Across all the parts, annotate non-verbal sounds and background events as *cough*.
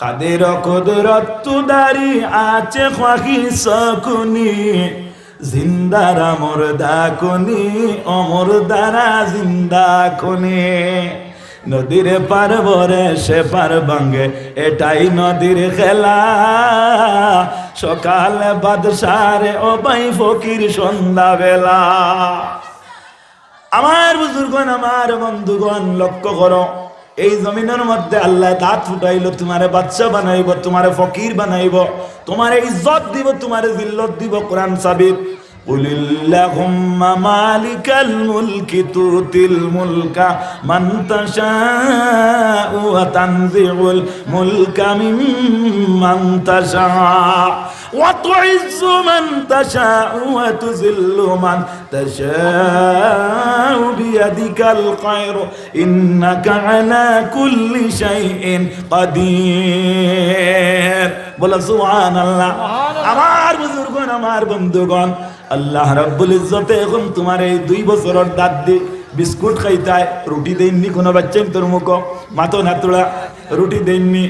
কাদের তুদারি আছে খাকি সকুনি জিন্দারা মরদা কোনি অমর দ্বারা জিন্দা কোনি। নদীর পার ভরে সে পার ভাঙ্গে এটাই নদীর খেলা। সকালে বাদশারে, ও বাই ফকির সন্ধ্যা বেলা আমার বুজুর্গন আমার বন্ধুগণ, লক্ষ্য করো। এই জমিনের মধ্যে আল্লাহ দাঁত ফুটাইল, তোমারে বাচ্চা বানাইব, তোমারে ফকির বানাইব, তোমারে ইজ্জত দিব, তোমারে জিল্লত দিব, কোরআন সাবিব উলিল্লাহুম্মা وتعز من تشاء وتذل من تشاء بيدك الخير إنك على كل شيء قدير বলো সুবহান আল্লাহ আমার বুজুর্গণ আমার বন্ধুগণ আল্লাহ রাব্বুল ইজ্জতে এখন তোমার এই দুই বছরের দাঁত দি বিস্কুট খাইতায় রুটি দেননি কোনো বাচ্চা তোর মুখ মাতো নাতুড়া রুটি দেননি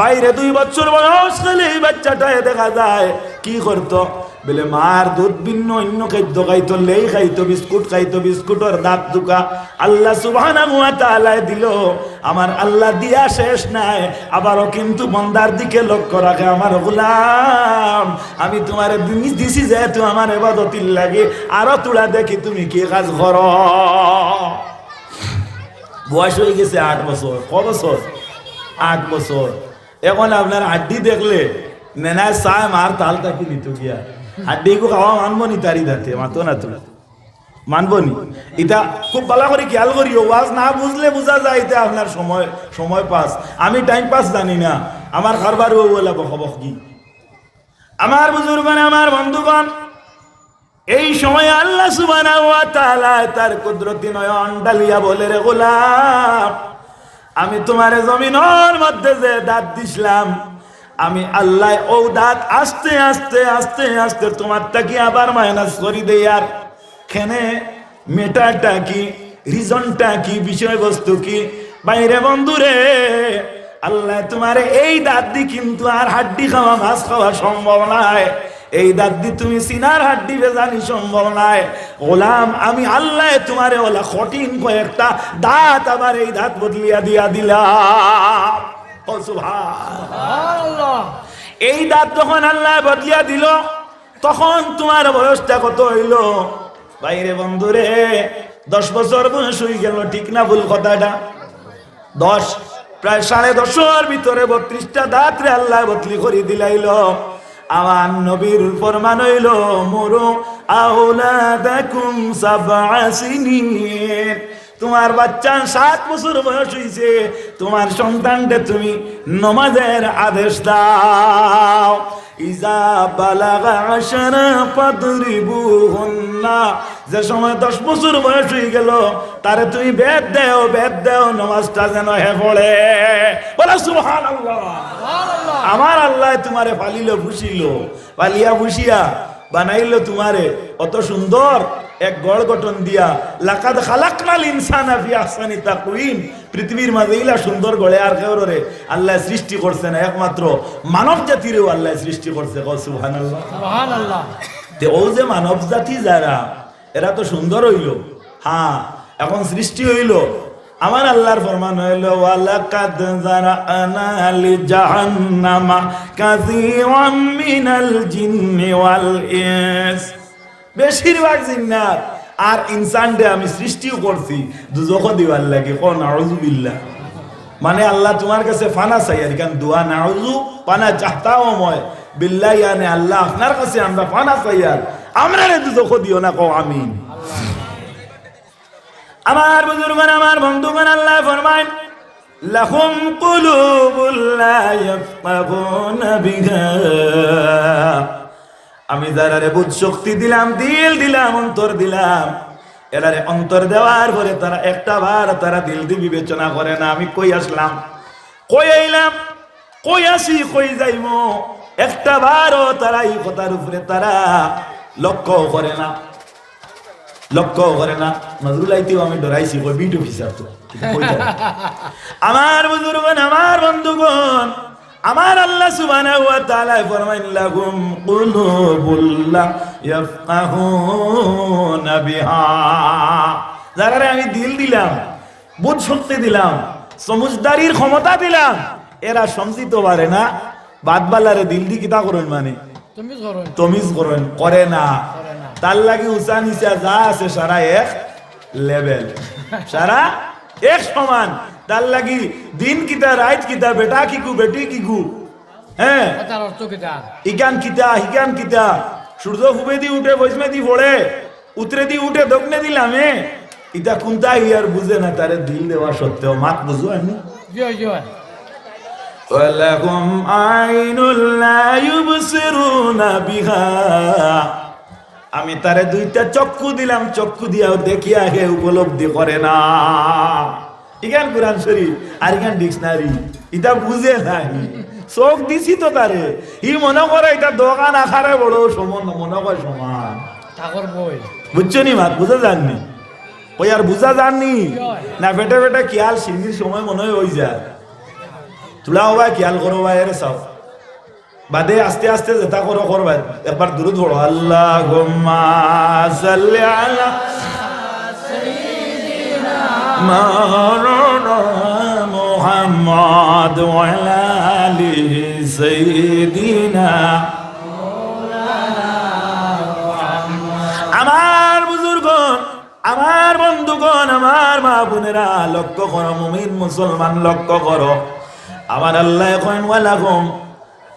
বাইরে দুই বছর বয়স খেলে এই বাচ্চাটায় দেখা যায়। কি করতো? বলে, মার দুধ ভিন্ন, অন্য খাদ্য খাইতো, লেই খাইতো, বিস্কুট খাইতো, বিস্কুটের দাঁত দুকা। আল্লাহ তাআলা দিল, আমার আল্লাহ দিয়া শেষ নাই, আবারও কিন্তু বন্দার দিকে লক্ষ্য রাখে আমার গোলাম। আমি তোমার দিছি যেহেতু আমার এবাদতির লাগে, আরও তুলা দেখি তুমি কি কাজ করো। বয়স হয়ে গেছে আট বছর, ক বছর? আট বছর। এখন আপনার আড্ডি দেখলে নেনায় চায় মার তাল তাকি নিত গিয়া। আড্ডি কো খাওয়া মানবো নি তারি দাতে, মাতো না তো। মানবো নি। এটা খুব ভালো করে খেয়াল করি ওয়াজ না বুঝলে বোঝা যায় এটা আপনার সময় সময় পাস আমি টাইম পাস জানি না। আমার কারবার ও বলে বকবক কি? আমার বুজুর্গণ, আমার বন্ধুগণ, এই সময় আল্লাহ তাআলা তার কুদরতি নয়ন ডালিয়া বলে রে গোলাম। আমি তোমার জমিনের মধ্যে যে দাঁত দিছিলাম, আমি আল্লাহ ও দাঁত আস্তে আস্তে আস্তে আস্তে তোমার তাকি আবার মাইনাস করি দেই আর? খেনে মেটারটা কি রিজনটা কি, বিষয়বস্তু কি? বাইরে বন্ধুরে, আল্লাহ তোমার এই দাঁত দি কিন্তু আর হাড্ডি খাওয়া, মাছ খাওয়া সম্ভব নয়। এই দাঁত দি তুমি সিনার হাড্ডি বেজানি সম্ভব নাই। গোলাম, আমি আল্লাহ তোমারে ওলা কঠিন কয়েকটা দাঁত আবার এই দাঁত বদলিয়া দিয়া দিলাম। এই দাঁত যখন আল্লাহ বদলিয়া দিল, তখন তোমার বয়সটা কত হইল? বাইরে বন্ধুরে, দশ বছর বয়স হয়ে গেল, ঠিক না ভুল কথাটা? দশ, প্রায় সাড়ে দশের ভিতরে বত্রিশটা দাঁত রে আল্লাহ বদলি করে দিলাইল। আমার নবীর ফরমান হইল, মোরো আউলাদাকুম সাবআ সিনিন। তোমার বাচ্চা সাত বছর বয়স হয়েছে তোমার সন্তানকে তুমি নমাজের আদেশ দাও। ইজা যে সময় দশ বছর বয়স হয়ে গেল, তারে তুমি বেদ দেও বেদ দেও, নমাজটা যেন হে পড়ে। বলে, সুবহানাল্লাহ। আমার আল্লাহ তোমারে পালিল ভুষিল। পালিয়া ভুষিয়া বানাইলো তোমারে। অত সুন্দর এক গড় গঠন দিয়া। লাকাদ খালাকনাল ইনসান আফি আহসানি তাকওয়িম। পৃথিবীর মাঝে ইলা সুন্দর গড়ে আর কেউরে আল্লাহ সৃষ্টি করছে না। একমাত্র মানব জাতিরও আল্লাহ সৃষ্টি করছে। সুবহানাল্লাহ। সুবহানাল্লাহ। তে ও যে মানব জাতি যারা এরা তো সুন্দর হইল। হ্যাঁ এখন সৃষ্টি হইল। আমার আল্লাহর ফরমান হইল, ওয়ালাকাদ জারানা লি জাহান্নামা কাসীরাম মিনাল জিন্নি ওয়াল ইনস। বেশিরভাগ জিন্নাত আর ইনসানরে আমি সৃষ্টিও করছি দুজখ দিবার লাগে কোন আউযুবিল্লাহ মানে আল্লাহ তোমার কাছে ফানা চাই আর কারণ দোয়া নাউজু পানা চাহতাও মই। বিল্লাহ, ইয়ানে আল্লাহ আপনার কাছে আমরা ফানা চাই আর আমরা দুজখ দিও না, কও আমিন। আমার বুজুর্গন আমার বন্ধুগণ, আল্লাহ ফরমায় লাহুম কুলুবুল লা ইয়াফকাহুনা আমি যারারে বুধ শক্তি দিলাম, দিল দিলাম, অন্তর দিলাম, এরারে অন্তর দেওয়ার পরে তারা একটা বার তারা দিল দিয়ে বিবেচনা করে না, আমি কই আসলাম? কই আইলাম? কই আসি, কই যাইব একটা বারও তারা এই কথার উপরে তারা লক্ষ্য করে না। লক্ষ্য করে না। আমি ডরাইছি কই বিট অফিসার তো? *laughs* আমার বুজুর্গন আমার বন্ধুগণ আমার আল্লাহ সুবহানাহু ওয়া তাআলা ফরমাইন লাহুম কুলুবুল্লাহ ইয়াফকাহুনা বিহা। যারা আমি দিল দিলাম বুধ শক্তি দিলাম সমুজদারির ক্ষমতা দিলাম এরা সমঝিতে পারে না। বাদবালারে দিল দি কিতা করেন মানে? তমিজ করেন। করে না। তার লাগি উঁচা নিচা যা আছে সারা এক লেভেল সারা এক সমান তার লাগি দিন কিতা রাইত কিতা বেটা কিকু বেটি কিকু হ্যাঁ তার অর্থ কিতা ইকান কিতা হিকান কিতা সূর্য ফুবে দি উঠে বৈষ্ণে দি পড়ে উতরে দি উঠে দক্ষিণে দিলামে ইতা কুন্তা ইয়ার বুঝে না তারে দিল দেওয়া সত্ত্বেও মাত বুঝো আমি জয় জয় ولهم عين لا يبصرون بها আমি তারে দুইটা চক্ষু দিলাম চক্ষু দিয়াও দেখি আগে উপলব্ধি করে না। ইগান কোরআন শরীফ আর ইগান ডিকশনারি ইটা বুঝে নাই। চোখ দিছি তো তারে। ই মনে করে এটা দোকান আখারে বড় সমান মনে করে সমান। বুঝছ নি মাত? বুঝা যাননি? ওই আর বুঝা যাননি? না বেটে বেটে খেয়াল সিন্ধির সময় মনে হয় ওই যায়। তুলা ভাই খেয়াল করো ভাই এর চাও বাদে আস্তে আস্তে যেটা করো করবা একবার দূর ধরো আল্লাহ মুহাম্মদ ওয়ালা সাইয়্যিদিনা। আমার বুজুর্গন আমার বন্ধুগণ, আমার মা বোনেরা, লক্ষ্য করো, মুমিন মুসলমান লক্ষ্য করো। আমার আল্লাহ এখন ওয়ালাকুম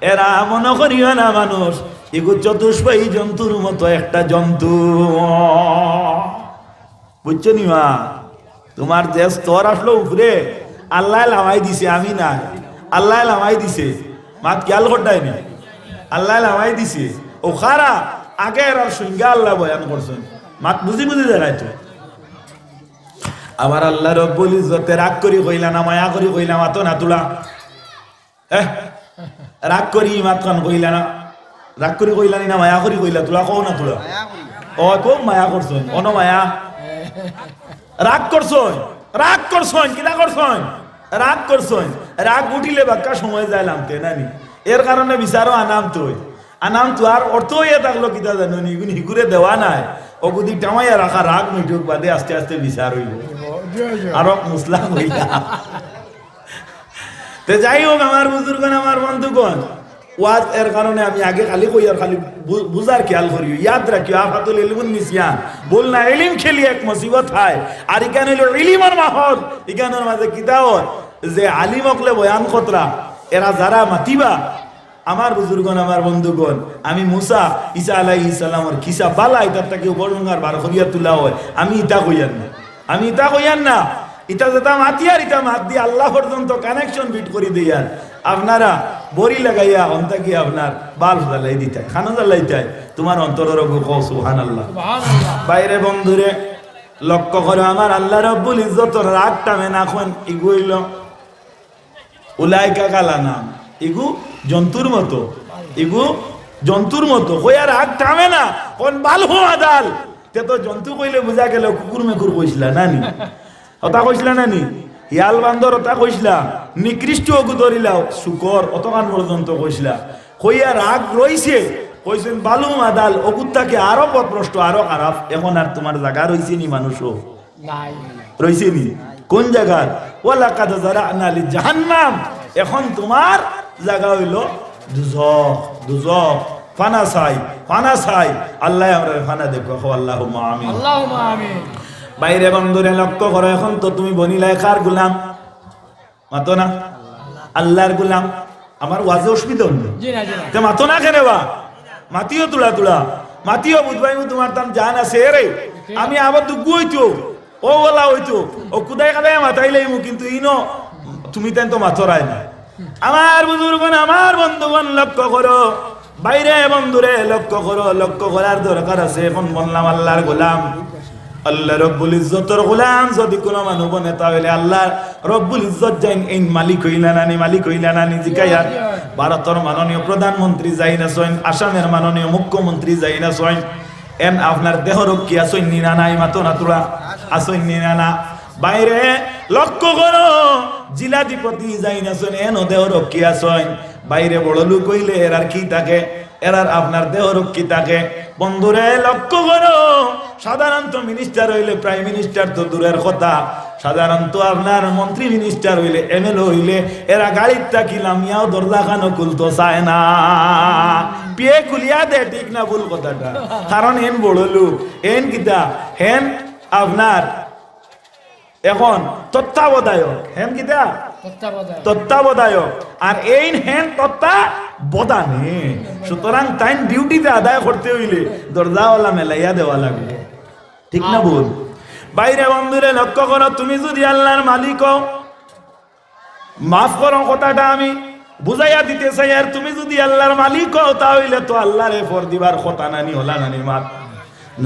এরা মনে করিও না মানুষ এগু চতুষ্পায়ী জন্তুর মতো একটা জন্তু। বুঝছ নি মা? তোমার যে স্তর আসলো উপরে, আল্লাহ লামাই দিছে, আমি না। আল্লাহ লামাই দিছে। মাত খেয়াল করতাইনি আল্লাহ লামাই দিছে। ও খারা, আগে এর সঙ্গে আল্লাহ বয়ান করছেন। মাত বুঝি বুঝি দেখাই তো। আমার আল্লাহ রব্বুল ইজ্জতে রাগ করি কইলা না, মায়া করি কইলা, মাতো না তুলা। এহ। রাগ করি মাত কইলা না। রাগ করি কইলা না মায়া করি কইলা তুলা কও না তুলা? ও কো মায়া করছন অন মায়া। রাগ করছন রাগ করছন কিনা করছন রাগ করছন রাগ উঠিলে বাক্কা সময় যায় লামতে নানি এর কারণে বিচারো আনাম তুই। আনাম তো আর অর্থ হয়ে থাকল কিতা জানো নি? হিগুরে দেওয়া নাই। অগুদি টামাইয়া রাখা রাগ মিটুক বাদে আস্তে আস্তে বিচার হইব আরও মুসলাম হইয়া তে যাই হোক, আমার বুজুর্গন আমার বন্ধুগণ, ওয়াজ এর কারণে আমি আগে খালি কই আর খালি বুঝার খেয়াল করি ইয়াদ রাখিও, আফাতুল ইলমুন নিসিয়ান। বল না, ইলিম খেলি এক মুসিবত হয়। আর ইকান হইল ইলিমর মাহল। ইকানের মাঝে কিতাবত যে আলিম অকলে বয়ান কতরা? এরা যারা মাতিবা। আমার বুজুর্গন আমার বন্ধুগণ, আমি মুসা ঈসা আলাই ইসালামর খিসা বালা ইতার তাকে উপরঙ্গার বার করিয়া তোলা হয়। আমি ইতা কইয়ান না। আমি ইতা কইয়ান না। ইটা যেটা মাতি আর ইটা মাত দিয়ে আল্লাহ পর্যন্ত কানেকশন বিট করে দিয়ার আপনারা বড়ি লাগাইয়া অন্তাকি আপনার বাল জ্বালাই দিতাই খানা জ্বালাইতাই তোমার অন্তরের সুহান আল্লাহ বাইরে বন্ধুরে লক্ষ্য করে আমার আল্লাহ রব্বুল ইজ্জত রাগ টামে না এখন ইগুইল উলাইকা কালা নাম। ইগু জন্তুর মতো ইগু জন্তুর মতো। কইয়া রাগ টামে না কোন বাল হো আদাল তে তো জন্তু কইলে বুঝা গেল কুকুর মেকুর কইছিলা নানি? ওটা কইছিলা নানি হিয়াল বান্দর ওটা কইছিলা নিকৃষ্ট অগু ধরিলাও শুকর অতখান পর্যন্ত কইছিলা কইয়া রাগ রইছে কইছেন বালু মাদাল অগুত্তাকে আরও পথভ্রষ্ট আরও খারাপ এখন আর তোমার জায়গা রইছে নি মানুষও নাই। রইছে নি? কোন জায়গার ওলা কাদা যারা আনালি জাহান্নাম এখন তোমার জায়গা হইল দুজক দুজক। ফানা সাই ফানা সাই আল্লাহ আমরা ফানা দেখো আল্লাহ আমিন। আল্লাহুম্মা আমিন। বাইরে বন্ধুরে লক্ষ্য করো এখন তো তুমি বনিলাই কার গুলাম। মাতো না? আল্লাহর গুলাম। আমার ওয়াজে অসুবিধা হল মাতো না কেন বা? মাতিও তুলা তুলা। মাতিও বুঝবাই তোমার তাম জান আছে রে। আমি আবার দুঃখ হইতো। ও বলা হইতো। ও কুদাই কাদাই মাতাইলাই মু কিন্তু ইনো তুমি তেন তো মাথরাই না আমার বুজুর্গন আমার বন্ধুগণ লক্ষ্য করো। বাইরে বন্ধুরে লক্ষ্য করো। লক্ষ্য করার দরকার আছে এখন বললাম আল্লাহর গোলাম। আল্লাহ রব্বুল ইজ্জতর গোলাম যদি কোনো মানুষ বনে তাহলে আল্লাহ রব্বুল ইজ্জত যাইন এই মালিক হইলা নানি মালিক হইলা নানি জিকাইয়ার ভারতের মাননীয় প্রধানমন্ত্রী যাই না সইন আসামের মাননীয় মুখ্যমন্ত্রী যাই না সইন এন আপনার দেহ রক্ষী আসইন নিনা নাই মাতো না তোরা? আসইন নিনা না বাইরে লক্ষ্য করো জিলাধিপতি যাই না এন দেহ রক্ষী আসইন বাইরে বড় লোক হইলে এরার কি থাকে? এরার আপনার দেহ রক্ষী থাকে। বন্ধুরে লক্ষ্য করো সাধারণত মিনিস্টার হইলে প্রাইম মিনিস্টার তো দূরের কথা। সাধারণত আপনার মন্ত্রী মিনিস্টার হইলে এমএলএ হইলে এরা গাড়ির তাকিলাম ইয়াও দরজা খানো খুলতো চায় না। পিয়ে খুলিয়া দে ঠিক না ভুল কথাটা। কারণ এন বড় লোক এন কিতা? হেন আপনার এখন তত্ত্বাবধায়ক। হেন কিতা? তত্ত্বাবধায়ক। তত্ত্বাবধায়ক। আর এই হেন তত্ত্বা বদানে। সুতরাং টাইম ডিউটিতে আদায় করতে হইলে দরজাওয়ালা মেলাইয়া দেওয়া লাগবে। ঠিক না বল বাইরে বন্ধুরে লক্ষ্য করো তুমি যদি আল্লাহর মালিক মাফ করো কথাটা আমি বুঝাইয়া দিতে চাই আর তুমি যদি আল্লাহর মালিক হও তাহলে তো আল্লাহরে ফর দিবার কথা নানি হলা নানি মাত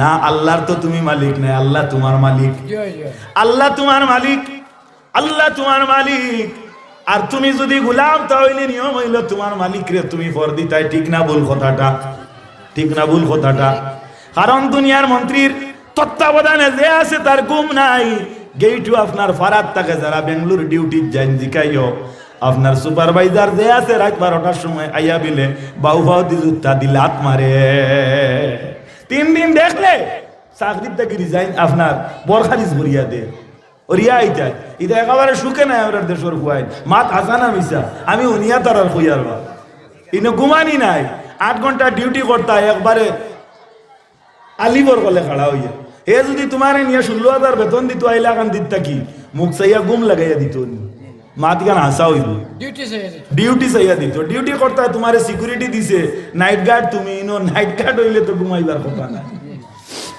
না আল্লাহর তো তুমি মালিক নাই আল্লাহ তোমার মালিক। আল্লাহ তোমার মালিক আল্লাহ তোমার মালিক। আর তুমি যদি গুলাম, তাহলে নিয়ম হইল তোমার মালিক রে তুমি ফর দিতাই। ঠিক না ভুল কথাটা? ঠিক না ভুল কথাটা? কারণ দুনিয়ার মন্ত্রীর তত্ত্বাবধানে যে আছে তার গুম নাই। গেইটু আপনার ফারাত থাকে, যারা বেঙ্গলোর ডিউটি যান জিকাইও। আপনার সুপারভাইজার যে আছে রাত বারোটার সময় আইয়া বিলে বাউ বাউ দি জুত্তা দিলে হাত মারে। তিন দিন দেখলে চাকরির থেকে রিজাইন আপনার বরখারিজ ভরিয়া দে একেবারে সুখে নাই দেশের মাত মিশা আমি উনিয়া তার আর খুইয়ার বা। ইনো ঘুমানি নাই। আট ঘণ্টা ডিউটি করতা একবারে আলিবর কলে খাড়া হইয়া। হে যদি তোমার নিয়ে ষোলো হাজার বেতন দিত আইলা কান দিত কি? মুখ চাইয়া গুম লাগাইয়া দিত হাসা হইব ডিউটি ডিউটি চাইয়া দিত। ডিউটি করতে তোমার সিকিউরিটি দিছে। নাইট গার্ড তুমি ইনো নাইট গার্ড হইলে তো ঘুমাইবার কথা না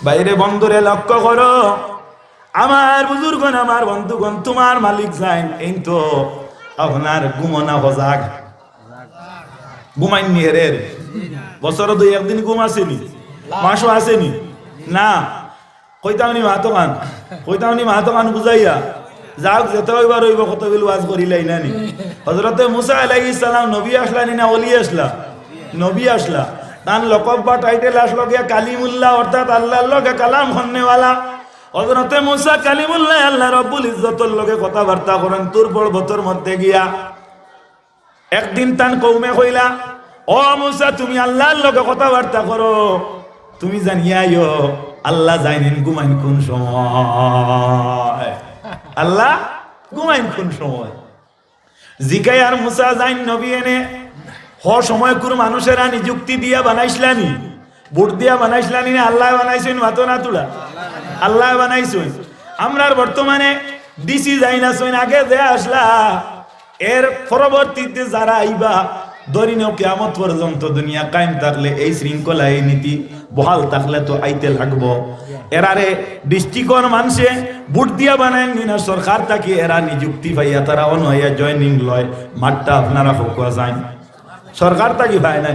বাইরে বন্ধুরে লক্ষ্য করো। আমার বুজুর্গন আমার বন্ধুগণ, তোমার মালিক যাইন, এই তো আপনার ঘুমনা হজাক ঘুমাই নিয়ে বছর দুই একদিন ঘুম আসেনি, মাসও আসেনি। না, কইতামনি মাহাতো খান কইতামনি মাহাতো বুঝাইয়া যাওক যেতে হইবার হইব, কতগুলো ওয়াজ করিলাই নানি হজরতে মুসা আলাইহিস সালাম, নবী আসলানি না অলি আসলা? নবী আসলা। তান লকব বা টাইটেল আসলো গিয়া কালিমুল্লাহ, অর্থাৎ আল্লাহর লগে কালাম হন্নেওয়ালা হজরতে মুসা কালিমুল্লাহ, আল্লাহ রব্বুল ইজ্জতর লগে কথাবার্তা করেন, তুর পর্বতের মধ্যে গিয়া। একদিন তান কৌমে কইলা, ও মুসা, তুমি আল্লাহর লগে কথাবার্তা করো। তুমি জানিয়াইও, আল্লাহ যাইনেন গুমাইন কোন সময়। আল্লাহ গুমাইন কোন সময়। জিকাই আর মুসা যাইন নবী এনে, হ সময় কোন মানুষেরা নিযুক্তি দিয়া বানাইছিলানি ভোট দিয়া বানাইছিলানি না? আল্লাহ বানাইছেন মাতো না তুলা। আল্লাহ বানাইছেন। আমরার বর্তমানে ডিসি যাই না আগে যে আসলা, এর পরবর্তীতে যারা আইবা, ধরিনেও কেমত পর্যন্ত দুনিয়া কায়েম থাকলে এই শৃঙ্খলা এই নীতি বহাল থাকলে তো আইতে লাগবো। এরারে ডিস্ট্রিক্টর মানুষে বুট দিয়া বানায় না সরকার তাকে এরা নিযুক্তি পাইয়া, তারা অনহাইয়া জয়নিং লয়। মাঠটা আপনারা ফকুয়া যায় সরকার তাকি পায় না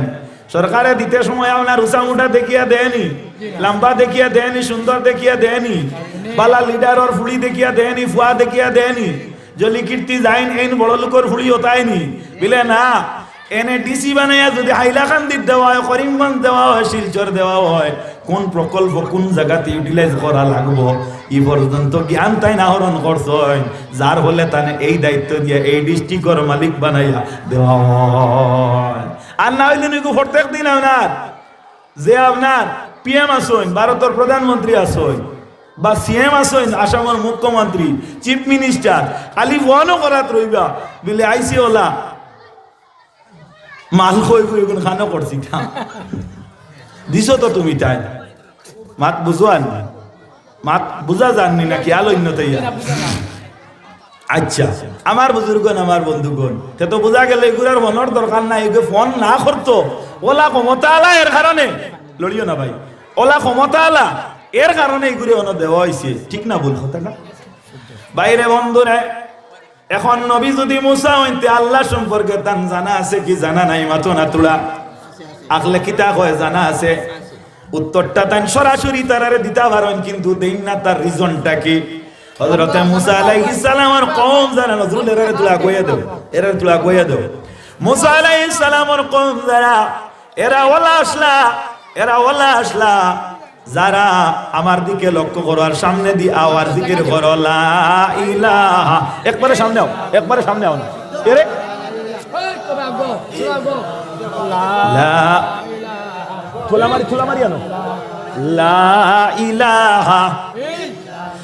সরকারে দিতে সময় আপনার উষা মুঠা দেখিয়া দেয়নি, লম্বা দেখিয়া দেয়নি, সুন্দর দেখিয়া দেয়নি, বালা লিডার ওর ফুড়ি দেখিয়া দেয়নি, ফুয়া দেখিয়া দেয়নি, জলি কীর্তি যাইন এইন বড় লোকের ফুড়ি হতায়নি বিলে না, এনে ডিসি বানাইয়া যদি হাইলাকান্দির দেওয়া হয়, করিমগঞ্জ দেওয়া হয়, শিলচর দেওয়া হয়, কোন প্রকল্প, কোন জায়গাতে ইউটিলাইজ করা লাগবো? ই পর্যন্ত জ্ঞান তাই আহরণ করছয় যার হলে তানে এই দায়িত্ব দিয়ে, এই ডিস্ট্রিক্টর মালিক বানাইয়া দেওয়া হয়। আর না হইলে নাকি প্রত্যেক দিন আপনার যে আপনার পিএম আসইন, ভারতের প্রধানমন্ত্রী আসইন, বা সিএম আসইন, আসামের মুখ্যমন্ত্রী, চিফ মিনিস্টার, খালি ফোনও করাত রইবা বলে আইসি ওলা। মাল কই কই কোন খানো করছি দিছো তো তুমি তাই। মাত বুঝোয়ান মাত বুঝা জাননি না কি আলো ইন্নতাইয়া আচ্ছা আমার বুজুর্গন, আমার বন্ধুগণ, তে তো বোঝা গেল এগুলার মনের দরকার নাই, এগুলো ফোন না করতো ওলা ক্ষমতা আলা এর কারণে লড়িও না ভাই। ওলা ক্ষমতা আলা এর কারণে এগুলো অন দেওয়া হয়েছে ঠিক না ভুল কথা না? বাইরে বন্ধুরে এখন নবী যদি মুসা হইতে আল্লাহ সম্পর্কে তান জানা আছে কি জানা নাই? মাতো না তোলা। আকলে কিতা কয়, জানা আছে। উত্তরটা তান সরাসরি তারারে দিতে পারেন কিন্তু দেই না তার রিজনটা কি? হযরত মুসা আলাইহিস সালামের কওম জানা নজরুল, এরারে তুলা কইয়া দাও এরারে তুলা কইয়া দাও মুসা আলাইহিস সালামের কওম যারা, এরা ওলা আসলা, এরা ওলা আসলা, যারা আমার দিকে লক্ষ্য করো আর সামনে দি আওয়ার দিকে করো, লা ইলাহা। একবারে সামনে আও, একবারে সামনে আও না। এরে লা খোলা মারি খোলা মারি আনো। লা ইলাহা।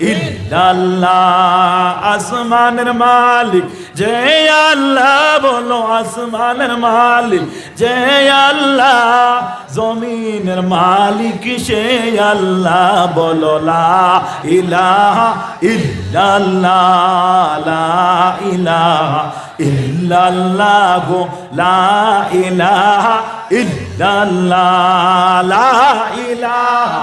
ইল্লাল্লাহ, আসমানের মালিক যে আল্লাহ, বলো আসমানের মালিক যে আল্লাহ, জমিনের মালিক সে আল্লাহ, বলো লা ইলাহা ইল্লাল্লাহ, লা ইলাহা ইল্লাল্লাহ, লা ইলাহা ইল্লাল্লাহ, লা ইলাহা।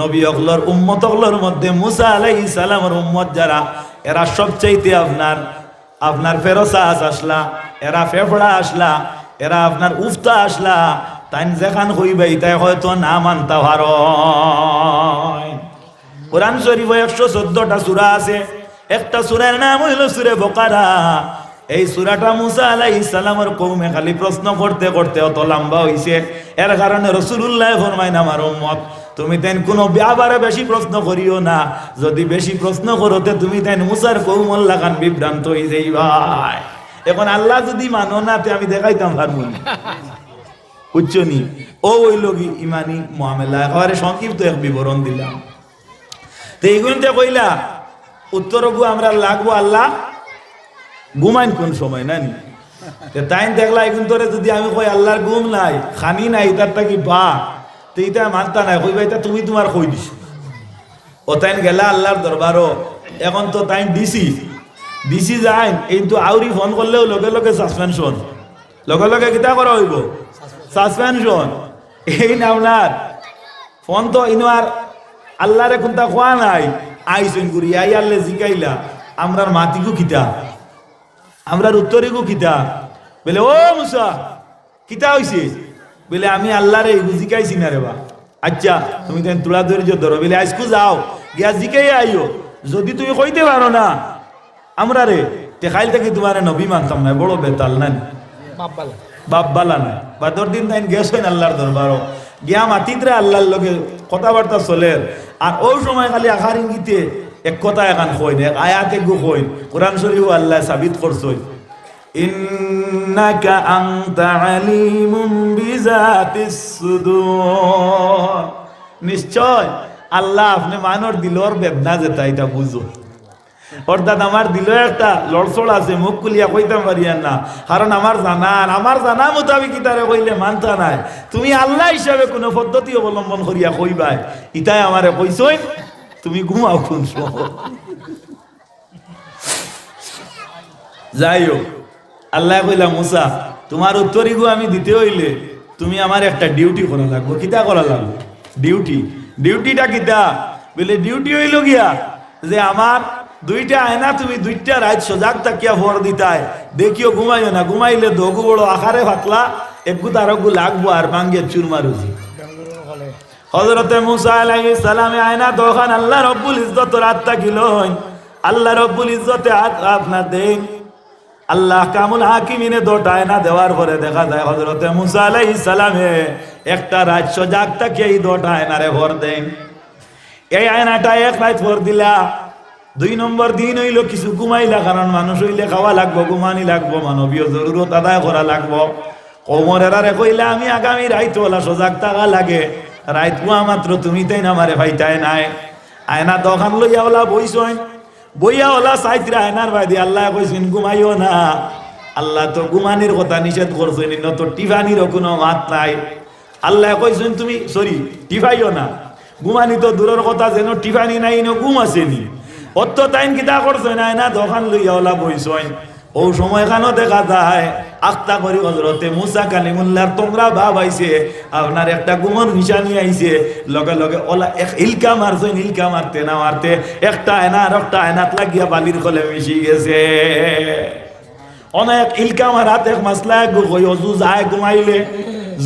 নবী অগলর উম্মত অগলর মধ্যে মুসা আলাইহিস সালামের উম্মত যারা, এরা সবচাইতে আপনার আপনার ফেরোসাস আসলা, এরা ফেফড়া আসলা, এরা আপনার উফতা আসলা তাই যেখান হইবে তাই হয়তো না মানতা ভার কোরআন শরীফ একশো চোদ্দটা সুরা আছে, একটা সুরার নাম হইল সুরে বোকারা। এই সুরাটা মুসা আলাই ইসলামের কৌমে খালি প্রশ্ন করতে করতে অত লম্বা হইছে। এর কারণে রসুল্লাহ ফরমাইন, আমার উম্মত তুমি তেন কোনো ব্যাপারে বেশি প্রশ্ন করিও না। যদি বেশি প্রশ্ন করোতে তুমি তেন মুসার কৌমল লাগান বিভ্রান্ত হয়ে যাই ভাই। এখন আল্লাহ যদি মানো না তে আমি দেখাইতাম পারব না? উচ্চনি ও ওই লগি ইমানি মহামেলা একেবারে সংক্ষিপ্ত এক বিবরণ দিলাম। তো এইগুলিতে কইলা উত্তর গু আমরা লাগবো আল্লাহ ঘুমাইন কোন সময় নানি *laughs* তে তাইন দেখলা এখন তোরে যদি আমি কই আল্লাহর ঘুম নাই খানি নাই তারটা কি বা তো ইটা মানতা নাই, কইবা এটা তুমি তোমার কই দিছ? ও তাইন গেলা আল্লাহর দরবারও, এখন তো তাইন দিছি দিছি যাই কিন্তু আউরি ফোন করলেও লগে লগে সাসপেনশন লগে লগে কিতা করা হইব? সাসপেনশন এই না আপনার ফোন তো ইনো আর আল্লাহরে কোনটা খোয়া নাই। আইসেন করি আই আল্লে জিকাইলা। আমরার মাতিকু কিতা? আমরার উত্তরিকু কিতা? বলে, ও মুসা, কিতা হইছে? বলে আমি আল্লাহরে জিকাইছি না রে বা। আচ্ছা তুমি তেন তুলা ধৈর্য ধরো। বলে আজকু যাও গিয়া জিকাই আইও। যদি তুমি কইতে পারো না আমরা রে টেকাইল থেকে তোমার নবী মানতাম না বড় বেতাল না বাব্বালা। বাপ বালা না। বাদর দিন তাই গেছ হইন আল্লাহর দরবারও। গিয়া মাতিতরে আল্লাহর লগে কথাবার্তা চলে। আর ওই সময় খালি আখার ইঙ্গিতে এক কথা এখান কইন এক আয়াতে গু কইন কোরআন শরীফ আল্লাহ সাবিত করছই ইন্নাকা আনতা আলিমুম বিজাতিস সুদূর নিশ্চয় আল্লাহ আপনি মানর দিলর বেদনা যেটা, এটা বুঝো। অর্থাৎ আমার দিল একটা লড়সড় আছে, মুখ খুলিয়া কইতাম পারিয়ান না। কারণ আমার জানান আমার জানা মোতাবিক ইতারে কইলে মানতা নাই। তুমি আল্লাহ হিসাবে কোনো পদ্ধতি অবলম্বন করিয়া কইবাই। ইতাই আমারে কইছই, তুমি ঘুমাও কোন যাই হোক। আল্লাহ কইলা, মুসা, তোমার উত্তরিগু আমি দিতে হইলে তুমি আমার একটা ডিউটি করা লাগবো। কিতা করা লাগবে? ডিউটি। ডিউটিটা কিতা? বলে, ডিউটি হইল গিয়া যে আমার দুইটা আয়না তুমি দুইটা রাত সজাগ তাকিয়া ভর দিতাই। দেখিও ঘুমাইও না, ঘুমাইলে দগু বড় আকারে ফাতলা একগু তারগু লাগবো আর ভাঙ্গে চুর মারুজি। হজরতে মুসা আলাইহিস সালামে আয়না দোকান আল্লাহ রব্বুল ইজ্জত রাতটা কিলন আল্লাহ রব্বুল ইজ্জতে হাত আপনার দেন। আল্লাহ কামুল হাকিমিনে দোটা আয়না দেওয়ার পরে দেখা যায় হজরতে মুসা আলাইহিস সালামে একটা রাজ্য জাগটাকে এই দোটা আয়নারে ভর দেন। এই আয়নাটা এক রাত পর দিলা। দুই নম্বর দিন হইল কিছু ঘুমাইলা, কারণ মানুষ হইলে খাওয়া লাগবো, ঘুমানি লাগবো, মানবীয় জরুরত আদায় করা লাগবো। কোমরেরারে কইলে, আমি আগামী রাইত ওলা সজাগ থাকা লাগে। রাইত মাত্র তুমি তাই না মারে ভাইটাই নাই? আয়না দোকান লইয়া ওলা বইছইন বইয়া ওলা সাইত্রা হেনার বাইদি আল্লাহ কইছেন ঘুমাইও না। আল্লাহ তো ঘুমানির কথা নিষেধ করছেন ন তো টিফানির কোনো মাত নাই। আল্লাহ কইছেন, তুমি সরি টিফাইও না। ঘুমানি তো দূরের কথা, যেন টিফানি নাই ন ঘুম আসেনি। অত তাইন কিতা করছে, না না, দোকান লইয়া ওলা বইছইন ও সময় খানো দেখা যায়। আস্তা করি হজরতে মুসা কালিমুল্লার তোমরা ভাব আইছে, আপনার একটা গুমন নিশানি আইছে। লগে লগে ওলা এক ইলকা মারছে মারতে না মারতে একটা আয়না আর একটা আয়নাত লাগিয়া বালির কলে মিশি গেছে। অনেক ইলকা মারাত এক মাসলা গই অজু যায় ঘুমাইলে।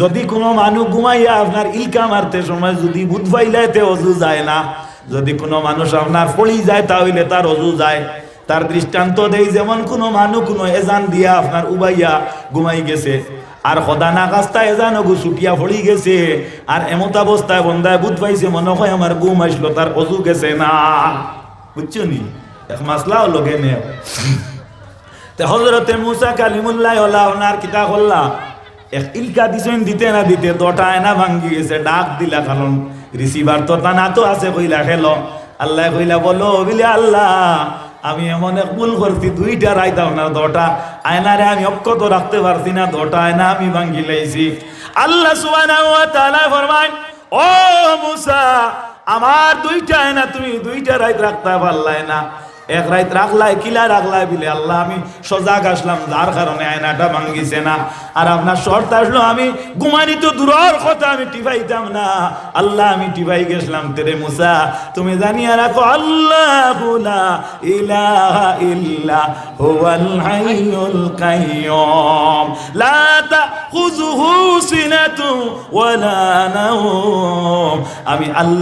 যদি কোনো মানুষ ঘুমাইয়া আপনার ইলকা মারতে সময় যদি বুধ পাইলে অজু যায় না। যদি কোনো মানুষ আপনার ফলি যায় তাহলে তার অজু যায়। তার দৃষ্টান্ত দেই যেমন কোনো মানুষ কোনো এজান দিয়া আপনার উবাইয়া ঘুমাই গেছে। আর সদা না কাস্তা এজান গু ছুটিয়া ফড়ি গেছে। আর এমত অবস্থায় বন্ধায় বুধ পাইছে, মনে হয় আমার ঘুম আসলো তার অজু গেছে না। বুঝছ নি? এক মাসলাও লগে তে হজরতে মুসা কালিমুল্লাহ হল্লা ওনার কিতা হল্লা। এক ইলকা দিছেন, দিতে না দিতে, দটা এনা ভাঙ্গি গেছে, ডাক দিলা কারণ রিসিভার তো তা না তো আছে কইলা, খেলো। আল্লাহ কইলা, বলো বিলে আল্লাহ আমি এমন এক ভুল করছি, দুইটা রাইতাম না দটা। আয়নারে আমি অক্ষত রাখতে পারছি না দটা, আয়না আমি ভাঙ্গি লাইছি। আল্লাহ সুবহানাহু ওয়া ফরমান ও মুসা, আমার দুইটা আয়না তুমি দুইটা রাইত রাখতে পারলাই না। এক রাত রাখলাই কিলা রাখলাই বিলে, আল্লাহ, আমি সজাগ আসলাম, যার কারণে আয়নাটা ভাঙ্গিছে না। আর আপনার শর্ত আসলো, আমি ঘুমানি তো দূরের কথা আমি টিপাইতাম না। আল্লাহ, আমি টিপাই গেছিলাম তেরে মুসা। তুমি জানিয়া রাখো, আল্লাহ ইলাহা ইল্লা হুয়াল হাইয়ুল কাইয়ুম। লা তাখুযুহু সিনাতু ওয়ালা নাওম। আমি আল্লাহ